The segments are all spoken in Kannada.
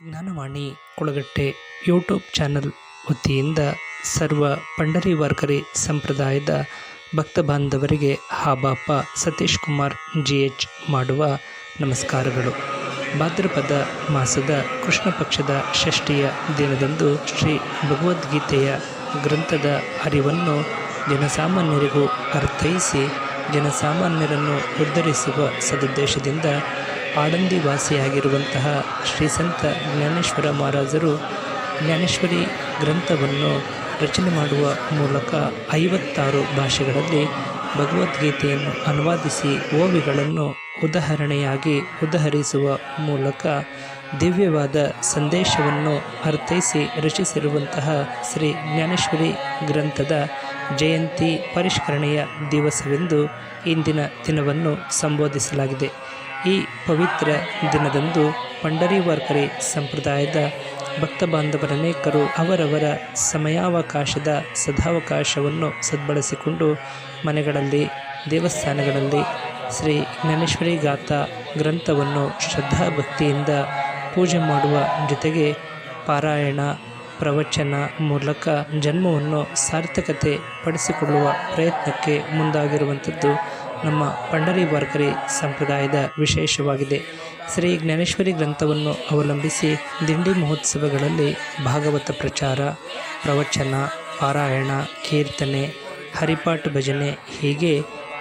ಜ್ಞಾನವಾಣಿ ಕೊಳಗಟ್ಟೆ ಯೂಟ್ಯೂಬ್ ಚಾನಲ್ ವತಿಯಿಂದ ಸರ್ವ ಪಂಡರಿ ವಾರ್ಕರಿ ಸಂಪ್ರದಾಯದ ಭಕ್ತ ಬಾಂಧವರಿಗೆ ಹಾಬಾಪ ಸತೀಶ್ ಕುಮಾರ್ ಜಿ ಎಚ್ ಮಾಡುವ ನಮಸ್ಕಾರಗಳು. ಭಾದ್ರಪದ ಮಾಸದ ಕೃಷ್ಣ ಪಕ್ಷದ ಷಷ್ಠಿಯ ದಿನದಂದು ಶ್ರೀ ಭಗವದ್ಗೀತೆಯ ಗ್ರಂಥದ ಅರಿವನ್ನು ಜನಸಾಮಾನ್ಯರಿಗೂ ಅರ್ಥೈಸಿ, ಜನಸಾಮಾನ್ಯರನ್ನು ಉದ್ಧರಿಸುವ ಸದುದ್ದೇಶದಿಂದ ಆಳಂದಿ ವಾಸಿಯಾಗಿರುವಂತಹ ಶ್ರೀ ಸಂತ ಜ್ಞಾನೇಶ್ವರ ಮಹಾರಾಜರು ಜ್ಞಾನೇಶ್ವರಿ ಗ್ರಂಥವನ್ನು ರಚನೆ ಮಾಡುವ ಮೂಲಕ ಐವತ್ತಾರು ಭಾಷೆಗಳಲ್ಲಿ ಭಗವದ್ಗೀತೆಯನ್ನು ಅನುವಾದಿಸಿ ಓವಿಗಳನ್ನು ಉದಾಹರಣೆಯಾಗಿ ಉದಾಹರಿಸುವ ಮೂಲಕ ದಿವ್ಯವಾದ ಸಂದೇಶವನ್ನು ಅರ್ಥೈಸಿ ರಚಿಸಿರುವಂತಹ ಶ್ರೀ ಜ್ಞಾನೇಶ್ವರಿ ಗ್ರಂಥದ ಜಯಂತಿ ಪರಿಷ್ಕರಣೆಯ ದಿವಸವೆಂದು ಇಂದಿನ ದಿನವನ್ನು ಸಂಬೋಧಿಸಲಾಗಿದೆ. ಈ ಪವಿತ್ರ ದಿನದಂದು ಪಂಡರಿ ವಾರ್ಕರಿ ಸಂಪ್ರದಾಯದ ಭಕ್ತ ಬಾಂಧವರನೇಕರು ಅವರವರ ಸಮಯಾವಕಾಶದ ಸದಾವಕಾಶವನ್ನು ಸದ್ಬಳಸಿಕೊಂಡು ಮನೆಗಳಲ್ಲಿ, ದೇವಸ್ಥಾನಗಳಲ್ಲಿ ಶ್ರೀ ಜ್ಞಾನೇಶ್ವರಿ ಗಾಥಾ ಗ್ರಂಥವನ್ನು ಶ್ರದ್ಧಾಭಕ್ತಿಯಿಂದ ಪೂಜೆ ಮಾಡುವ ಜೊತೆಗೆ ಪಾರಾಯಣ, ಪ್ರವಚನ ಮೂಲಕ ಜನ್ಮವನ್ನು ಸಾರ್ಥಕತೆ ಪಡಿಸಿಕೊಳ್ಳುವ ಪ್ರಯತ್ನಕ್ಕೆ ಮುಂದಾಗಿರುವಂಥದ್ದು ನಮ್ಮ ಪಂಡರಿ ವಾರ್ಕರಿ ಸಂಪ್ರದಾಯದ ವಿಶೇಷವಾಗಿದೆ. ಶ್ರೀ ಜ್ಞಾನೇಶ್ವರಿ ಗ್ರಂಥವನ್ನು ಅವಲಂಬಿಸಿ ದಿಂಡಿ ಮಹೋತ್ಸವಗಳಲ್ಲಿ ಭಾಗವತ ಪ್ರಚಾರ, ಪ್ರವಚನ, ಪಾರಾಯಣ, ಕೀರ್ತನೆ, ಹರಿಪಾಠ ಭಜನೆ ಹೀಗೆ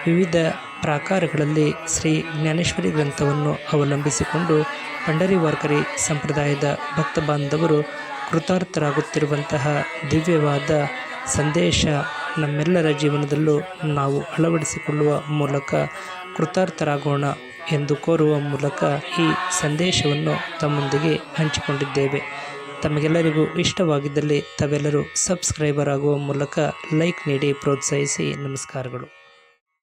ವಿವಿಧ ಪ್ರಾಕಾರಗಳಲ್ಲಿ ಶ್ರೀ ಜ್ಞಾನೇಶ್ವರಿ ಗ್ರಂಥವನ್ನು ಅವಲಂಬಿಸಿಕೊಂಡು ಪಂಡರಿ ವಾರ್ಕರಿ ಸಂಪ್ರದಾಯದ ಭಕ್ತ ಬಾಂಧವರು ಕೃತಾರ್ಥರಾಗುತ್ತಿರುವಂತಹ ದಿವ್ಯವಾದ ಸಂದೇಶ ನಮ್ಮೆಲ್ಲರ ಜೀವನದಲ್ಲೂ ನಾವು ಅಳವಡಿಸಿಕೊಳ್ಳುವ ಮೂಲಕ ಕೃತಾರ್ಥರಾಗೋಣ ಎಂದು ಕೋರುವ ಮೂಲಕ ಈ ಸಂದೇಶವನ್ನು ತಮ್ಮೊಂದಿಗೆ ಹಂಚಿಕೊಂಡಿದ್ದೇವೆ. ತಮಗೆಲ್ಲರಿಗೂ ಇಷ್ಟವಾಗಿದ್ದಲ್ಲಿ ತಾವೆಲ್ಲರೂ ಸಬ್ಸ್ಕ್ರೈಬರ್ ಆಗುವ ಮೂಲಕ ಲೈಕ್ ನೀಡಿ ಪ್ರೋತ್ಸಾಹಿಸಿ. ನಮಸ್ಕಾರಗಳು.